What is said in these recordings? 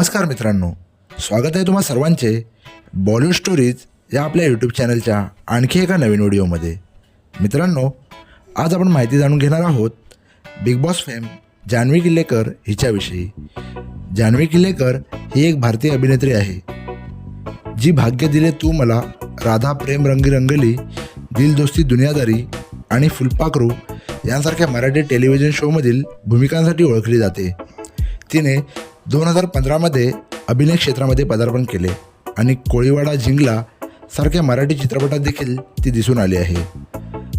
नमस्कार मित्रांनो. स्वागत आहे तुम्हा सर्वांचे बॉलिवूड स्टोरीज या आपल्या यूट्यूब चॅनलच्या आणखी एका नवीन व्हिडिओमध्ये. मित्रांनो आज आपण माहिती जाणून घेणार आहोत Bigg Boss fame Janhavi Killekar हिच्याविषयी. Janhavi Killekar ही एक भारतीय अभिनेत्री आहे. जी भाग्य दिले तू मला राधा प्रेम रंगी रंगली दिल दोस्ती दुनियादारी आणि फुलपाखरू यांसारख्या मराठी टेलिव्हिजन शोमधील भूमिकांसाठी ओळखली जाते. तिने दोन हजार पंधरामध्ये अभिनय क्षेत्रामध्ये पदार्पण केले आणि कोळीवाडा झिंगला सारख्या मराठी चित्रपटात देखील ती दिसून आली आहे.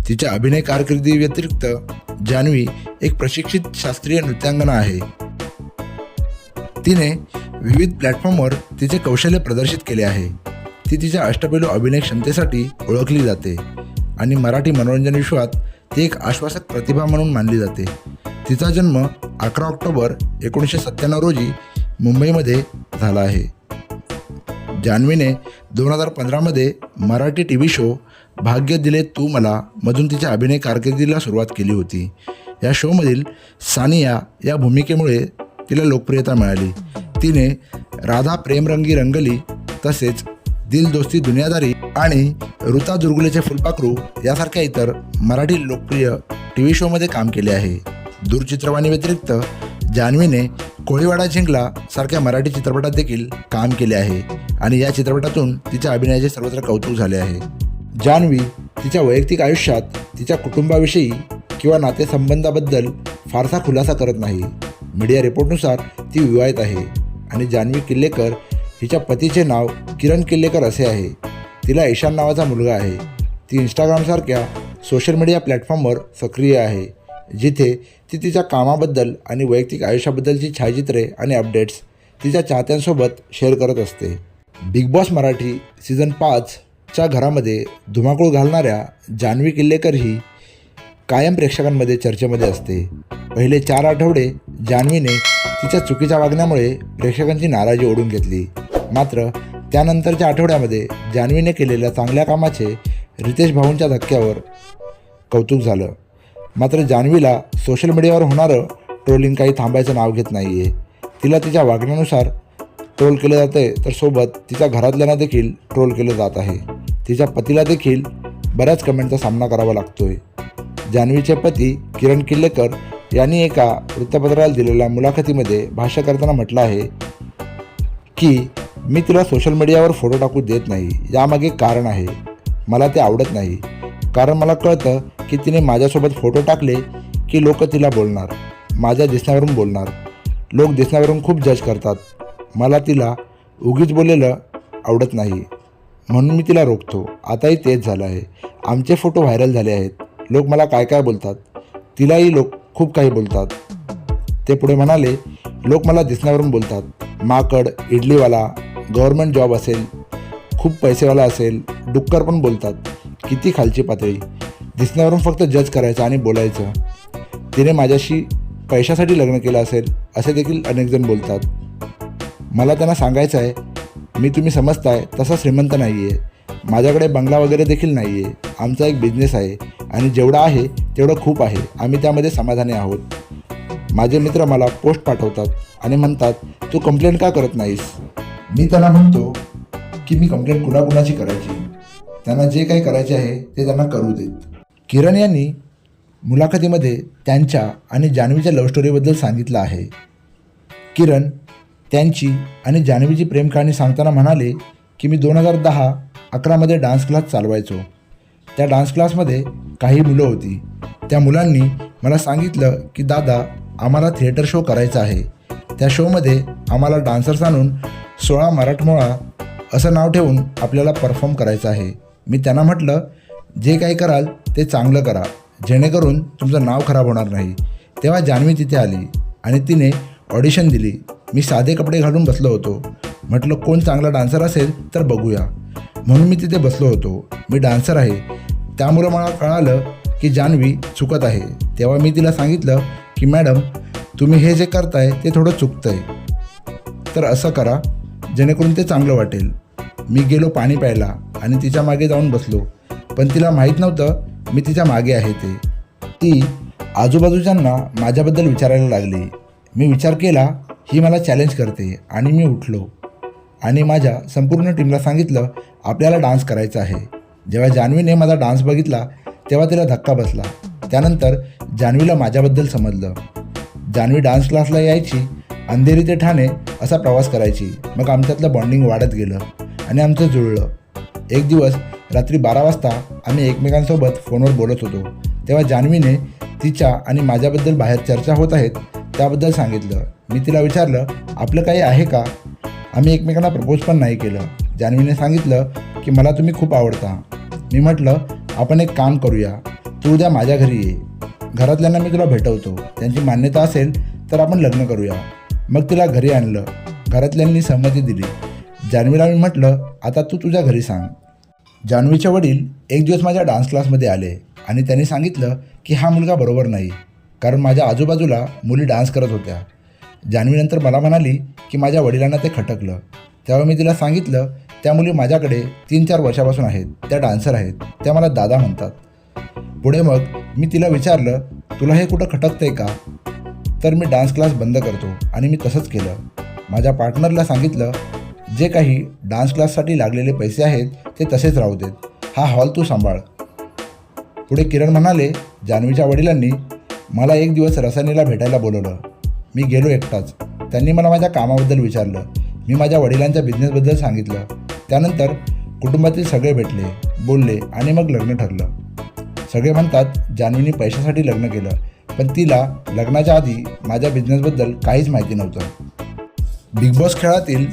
तिच्या अभिनय कारकिर्दी व्यतिरिक्त जान्हवी एक प्रशिक्षित शास्त्रीय नृत्यांगना आहे. तिने विविध प्लॅटफॉर्मवर तिचे कौशल्य प्रदर्शित केले आहे. ती तिच्या अष्टपैलू अभिनय क्षमतेसाठी ओळखली जाते आणि मराठी मनोरंजन विश्वात ती एक आश्वासक प्रतिभा म्हणून मानली जाते. तिचा जन्म अकरा ऑक्टोबर एकोणीसशे सत्त्याण्णव रोजी मुंबईमध्ये झाला आहे. जान्हवीने दोन हजार पंधरामध्ये Marathi TV show Bhagya Dile तू मला मधून तिच्या अभिनय कारकिर्दीला सुरुवात केली होती. या शोमधील सानिया या भूमिकेमुळे तिला लोकप्रियता मिळाली. तिने राधा प्रेमरंगी रंगली तसेच दिल दोस्ती दुनियादारी आणि ऋता दुर्गुलेचे फुलपाखरू यासारख्या इतर मराठी लोकप्रिय टी व्ही शोमध्ये काम केले आहे. दूरचित्रवाणी व्यतिरिक्त जान्हवीने कोळीवाडा जिंकला सारख्या मराठी चित्रपटात देखील काम केले आहे. आणि या चित्रपटातून तिच्या अभिनयाचे सर्वत्र कौतुक झाले आहे. जान्हवी तिच्या वैयक्तिक आयुष्यात तिच्या कुटुंबाविषयी किंवा नातेसंबंधाबद्दल फारसा खुलासा करत नाही. मीडिया रिपोर्टनुसार ती विवाहित आहे. आणि जान्हवी किल्लेकर हिच्या पतीचे नाव किरण किल्लेकर असे आहे. तिला ईशान नावाचा मुलगा आहे. ती इंस्टाग्रामसारख्या सोशल मीडिया प्लॅटफॉर्मवर सक्रिय आहे. जिथे ती तिच्या कामाबद्दल आणि वैयक्तिक आयुष्याबद्दलची छायाचित्रे आणि अपडेट्स तिच्या चाहत्यांसोबत शेअर करत असते. बिग बॉस मराठी सीझन पाचच्या घरामध्ये धुमाकूळ घालणाऱ्या जान्हवी किल्लेकर ही कायम प्रेक्षकांमध्ये चर्चेमध्ये असते. पहिले चार आठवडे जान्हवीने तिच्या चुकीच्या वागण्यामुळे प्रेक्षकांची नाराजी ओढून घेतली. मात्र त्यानंतरच्या आठवड्यामध्ये जान्हवीने केलेल्या चांगल्या कामाचे रितेश भाऊंच्या धक्क्यावर कौतुक झालं. मात्र जान्हवीला सोशल मीडियावर होणारं ट्रोलिंग काही थांबायचं नाव घेत नाही आहे तिला तिच्या वागण्यानुसार ट्रोल केलं जातं आहे तर सोबत तिच्या घरातल्यांना देखील ट्रोल केलं जात आहे. तिच्या पतीला देखील बऱ्याच कमेंटचा सामना करावा लागतो आहे जान्हवीचे पती किरण किल्लेकर यांनी एका वृत्तपत्राला दिलेल्या मुलाखतीमध्ये भाष्य करताना म्हटलं आहे की मी तिला सोशल मीडियावर फोटो टाकू देत नाही. यामागे कारण आहे. मला ते आवडत नाही. कारण मला कळतं की तिने माझ्यासोबत फोटो टाकले की लोक तिला बोलणार. माझ्या दिसण्यावरून बोलणार. लोक दिसण्यावरून खूप जज करतात. मला तिला उगीच बोललेलं आवडत नाही. म्हणून मी तिला रोखतो. आताही तेच झालं आहे. आमचे फोटो व्हायरल झाले आहेत. लोक मला काय काय बोलतात? तिलाही लोक खूप काही बोलतात. ते पुढे म्हणाले लोक मला दिसण्यावरून बोलतात. माकड इडलीवाला गव्हर्मेंट जॉब असेल खूप पैसेवाला असेल डुक्कर पण बोलतात. किती खालची पातळी. दिसण्यावरून फक्त जज करायचं आणि बोलायचं. तिने माझ्याशी पैशासाठी लग्न केलं असेल असे देखील अनेकजण बोलतात. मला त्यांना सांगायचं आहे मी तुम्ही समजताय तसा श्रीमंत नाही आहे माझ्याकडे बंगला वगैरे देखील नाही आहे आमचा एक बिझनेस आहे आणि जेवढा आहे तेवढं खूप आहे. आम्ही त्यामध्ये समाधानी आहोत. माझे मित्र मला पोस्ट पाठवतात आणि म्हणतात तू कंप्लेंट का करत नाहीस? मी त्यांना म्हणतो की मी कंप्लेंट कुणाकुणाची करायची? त्यांना जे काही करायचे आहे ते त्यांना करू देत. किरण यांनी मुलाखतीमध्ये त्यांच्या आणि जान्हवीच्या लव्ह स्टोरीबद्दल सांगितलं आहे. किरण त्यांची आणि जान्हवीची प्रेमकहाणी सांगताना म्हणाले की मी दोन हजार दहा अकरामध्ये डान्स क्लास चालवायचो. त्या डान्स क्लासमध्ये काही मुलं होती. त्या मुलांनी मला सांगितलं की दादा आम्हाला थिएटर शो करायचा आहे. त्या शोमध्ये आम्हाला डान्सर्स आणून सोळा मराठमोळा असं नाव ठेवून आपल्याला परफॉर्म करायचं आहे. मी त्यांना म्हटलं जे काही कराल ते चांगलं करा. जेणेकरून तुमचं नाव खराब होणार नाही. तेव्हा जान्हवी तिथे आली आणि तिने ऑडिशन दिली. मी साधे कपडे घालून बसलो होतो. म्हटलं कोण चांगला डान्सर असेल तर बघूया. म्हणून मी तिथे बसलो होतो. मी डान्सर आहे. त्यामुळं मला कळालं की जान्हवी चुकत आहे. तेव्हा मी तिला सांगितलं की मॅडम तुम्ही हे जे करताय ते थोडं चुकतंय. तर असं करा जेणेकरून ते चांगलं वाटेल. मी गेलो पाणी प्यायला आणि तिच्यामागे जाऊन बसलो. पण तिला माहीत नव्हतं मी तिच्यामागे आहे ते. ती आजूबाजूच्यांना माझ्याबद्दल विचारायला लागली. मी विचार केला ही मला चॅलेंज करते. आणि मी उठलो. आणि माझ्या संपूर्ण टीमला सांगितलं आपल्याला डान्स करायचा आहे. जेव्हा जान्हवीने माझा डान्स बघितला तेव्हा तिला धक्का बसला. त्यानंतर जान्हवीला माझ्याबद्दल समजलं. जान्हवी डान्स क्लासला यायची अंधेरी ते ठाणे असा प्रवास करायची. मग आमच्यातलं बॉन्डिंग वाढत गेलं आणि आमचं जुळलं. एक दिवस रात्री बारा वाजता आम्ही एकमेकांसोबत फोनवर बोलत होतो. तेव्हा जान्हवीने तिच्या आणि माझ्याबद्दल बाहेर चर्चा होत आहेत त्याबद्दल सांगितलं. मी तिला विचारलं आपलं काही आहे का? आम्ही एकमेकांना प्रपोज पण नाही केलं. जान्हवीने सांगितलं की मला तुम्ही खूप आवडता. मी म्हटलं आपण एक काम करूया. तू उद्या माझ्या घरी ये. घरातल्यांना मी तुला भेटवतो. त्यांची मान्यता असेल तर आपण लग्न करूया. मग तिला घरी आणलं. घरातल्यांनी सहमती दिली. जान्हवीला मी म्हटलं आता तू तुझ्या घरी सांग. जान्हवीचे वडील एक दिवस माझ्या डान्स क्लासमध्ये आले आणि त्यांनी सांगितलं की हा मुलगा बरोबर नाही कारण माझ्या आजूबाजूला मुली डान्स करत होत्या. जान्हवीनंतर मला म्हणाली की माझ्या वडिलांना ते खटकलं. तेव्हा मी तिला सांगितलं त्या मुली माझ्याकडे तीन चार वर्षापासून आहेत त्या डान्सर आहेत त्या मला दादा म्हणतात. पुढे मग मी तिला विचारलं तुला हे कुठं खटकतंय का? तर मी डान्स क्लास बंद करतो आणि मी तसंच केलं. माझ्या पार्टनरला सांगितलं जे काही डान्स क्लाससाठी लागलेले पैसे आहेत ते तसेच राहू देत. हा हॉल तू सांभाळ. पुढे किरण म्हणाले जान्हवीच्या वडिलांनी मला एक दिवस रसायनीला भेटायला बोलवलं. मी गेलो एकटाच. त्यांनी मला माझ्या कामाबद्दल विचारलं. मी माझ्या वडिलांच्या बिझनेसबद्दल सांगितलं. त्यानंतर कुटुंबातील सगळे भेटले बोलले आणि मग लग्न ठरलं. सगळे म्हणतात जान्हवीने पैशासाठी लग्न केलं. पण तिला लग्नाच्या आधी माझ्या बिझनेसबद्दल काहीच माहिती नव्हतं. बिग बॉस खेळातील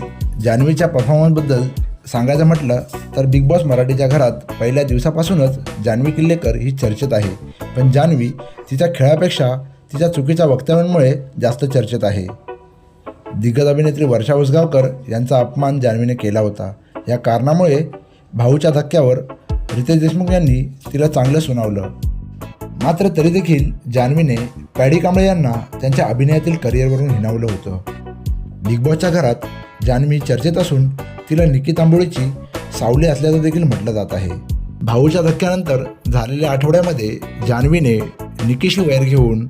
जान्हवीच्या परफॉर्मन्सबद्दल सांगायचं म्हटलं तर बिग बॉस मराठीच्या घरात पहिल्या दिवसापासूनच जान्हवी किल्लेकर ही चर्चेत आहे. पण जान्हवी तिच्या खेळापेक्षा तिच्या चुकीच्या वक्तव्यांमुळे जास्त चर्चेत आहे. दिग्गज अभिनेत्री वर्षा उसगावकर यांचा अपमान जान्हवीने केला होता. या कारणामुळे भाऊच्या धक्क्यावर रितेश देशमुख यांनी तिला चांगलं सुनावलं. मात्र तरी देखील जान्हवीने पॅडी कांबळे यांना त्यांच्या अभिनयातील करिअरवरून हिणावलं होतं. बिग बॉसच्या घरात जान्हवी चर्चेत असून तिला निकी तांबोळीची सावली असल्याचं देखील म्हटलं जात आहे. भाऊच्या धक्क्यानंतर झालेल्या आठवड्यामध्ये जान्हवीने निकीशी वैर घेऊन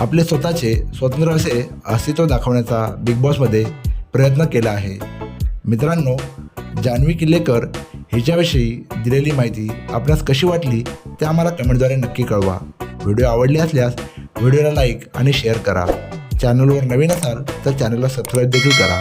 आपले स्वतःचे स्वतंत्र असे अस्तित्व दाखवण्याचा बिग बॉसमध्ये प्रयत्न केला आहे. मित्रांनो जान्हवी किल्लेकर हिच्याविषयी दिलेली माहिती आपल्यास कशी वाटली ते आम्हाला कमेंटद्वारे नक्की कळवा. व्हिडिओ आवडले असल्यास व्हिडिओला लाईक आणि शेअर करा. चॅनलवर नवीन असाल तर चॅनलला सबस्क्राईब देखील करा.